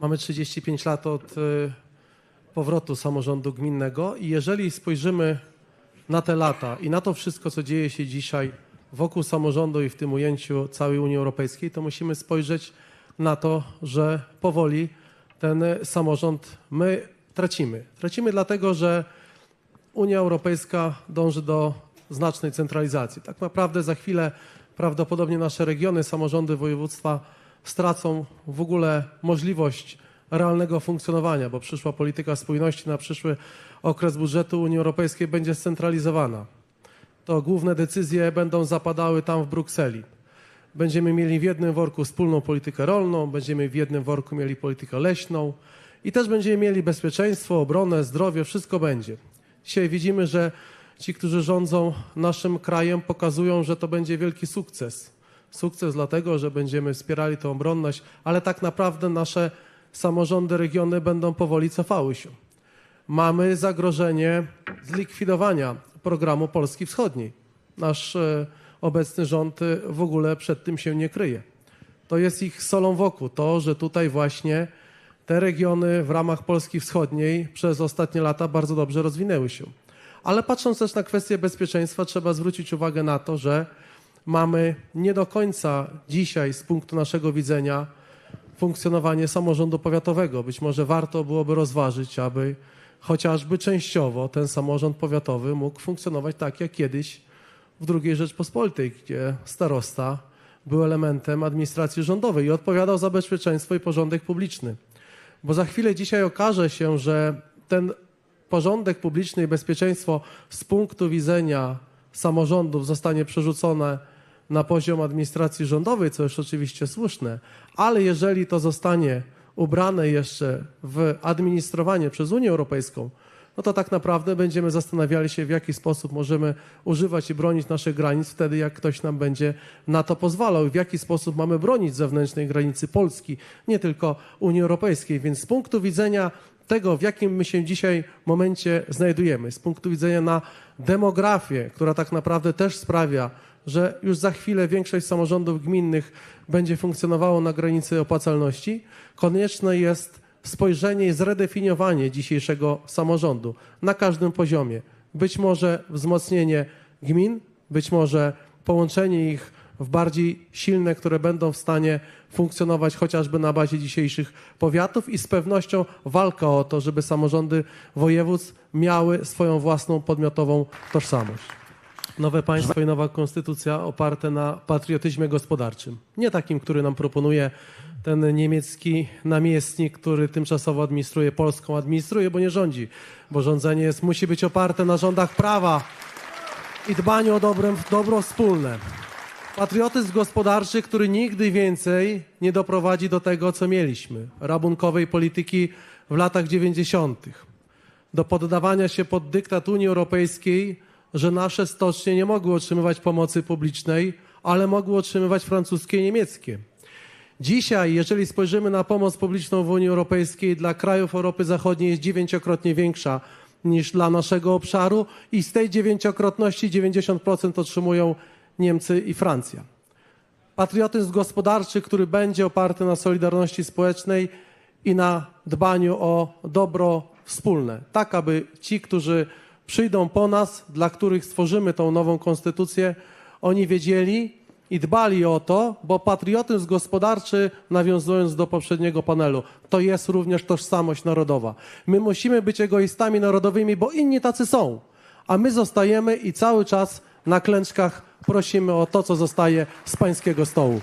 Mamy 35 lat od y, powrotu samorządu gminnego i jeżeli spojrzymy na te lata i na to wszystko, co dzieje się dzisiaj wokół samorządu i w tym ujęciu całej Unii Europejskiej, to musimy spojrzeć na to, że powoli ten samorząd my tracimy. Tracimy dlatego, że Unia Europejska dąży do znacznej centralizacji. Tak naprawdę za chwilę prawdopodobnie nasze regiony, samorządy województwa stracą w ogóle możliwość realnego funkcjonowania, bo przyszła polityka spójności na przyszły okres budżetu Unii Europejskiej będzie scentralizowana. To główne decyzje będą zapadały tam w Brukseli. Będziemy mieli w jednym worku wspólną politykę rolną, będziemy w jednym worku mieli politykę leśną i też będziemy mieli bezpieczeństwo, obronę, zdrowie, wszystko będzie. Dzisiaj widzimy, że ci, którzy rządzą naszym krajem, pokazują, że to będzie wielki sukces. Sukces dlatego, że będziemy wspierali tę obronność, ale tak naprawdę nasze samorządy, regiony będą powoli cofały się. Mamy zagrożenie zlikwidowania programu Polski Wschodniej. Nasz e, obecny rząd e, w ogóle przed tym się nie kryje. To jest ich solą wokół, to, że tutaj właśnie te regiony w ramach Polski Wschodniej przez ostatnie lata bardzo dobrze rozwinęły się. Ale patrząc też na kwestię bezpieczeństwa, trzeba zwrócić uwagę na to, że mamy nie do końca dzisiaj z punktu naszego widzenia funkcjonowanie samorządu powiatowego. Być może warto byłoby rozważyć, aby chociażby częściowo ten samorząd powiatowy mógł funkcjonować tak jak kiedyś w II Rzeczpospolitej, gdzie starosta był elementem administracji rządowej i odpowiadał za bezpieczeństwo i porządek publiczny. Bo za chwilę dzisiaj okaże się, że ten porządek publiczny i bezpieczeństwo z punktu widzenia samorządów zostanie przerzucone na poziom administracji rządowej, co jest oczywiście słuszne, ale jeżeli to zostanie ubrane jeszcze w administrowanie przez Unię Europejską, no to tak naprawdę będziemy zastanawiali się, w jaki sposób możemy używać i bronić naszych granic wtedy, jak ktoś nam będzie na to pozwalał w jaki sposób mamy bronić zewnętrznej granicy Polski, nie tylko Unii Europejskiej. Więc z punktu widzenia tego, w jakim my się dzisiaj momencie znajdujemy, z punktu widzenia na demografię, która tak naprawdę też sprawia, że już za chwilę większość samorządów gminnych będzie funkcjonowało na granicy opłacalności, konieczne jest spojrzenie i zredefiniowanie dzisiejszego samorządu na każdym poziomie. Być może wzmocnienie gmin, być może połączenie ich w bardziej silne, które będą w stanie funkcjonować chociażby na bazie dzisiejszych powiatów i z pewnością walka o to, żeby samorządy województw miały swoją własną podmiotową tożsamość. Nowe państwo i nowa konstytucja oparte na patriotyzmie gospodarczym. Nie takim, który nam proponuje ten niemiecki namiestnik, który tymczasowo administruje Polską. Administruje, bo nie rządzi, bo rządzenie jest, musi być oparte na rządach prawa i dbaniu o dobrem, dobro wspólne. Patriotyzm gospodarczy, który nigdy więcej nie doprowadzi do tego, co mieliśmy. Rabunkowej polityki w latach 90. Do poddawania się pod dyktat Unii Europejskiej, że nasze stocznie nie mogły otrzymywać pomocy publicznej, ale mogły otrzymywać francuskie i niemieckie. Dzisiaj, jeżeli spojrzymy na pomoc publiczną w Unii Europejskiej, dla krajów Europy Zachodniej jest dziewięciokrotnie większa niż dla naszego obszaru i z tej dziewięciokrotności 90% otrzymują Niemcy i Francja. Patriotyzm gospodarczy, który będzie oparty na solidarności społecznej i na dbaniu o dobro wspólne, tak aby ci, którzy przyjdą po nas, dla których stworzymy tą nową konstytucję, oni wiedzieli i dbali o to, bo patriotyzm gospodarczy, nawiązując do poprzedniego panelu, to jest również tożsamość narodowa. My musimy być egoistami narodowymi, bo inni tacy są, a my zostajemy i cały czas na klęczkach prosimy o to, co zostaje z pańskiego stołu.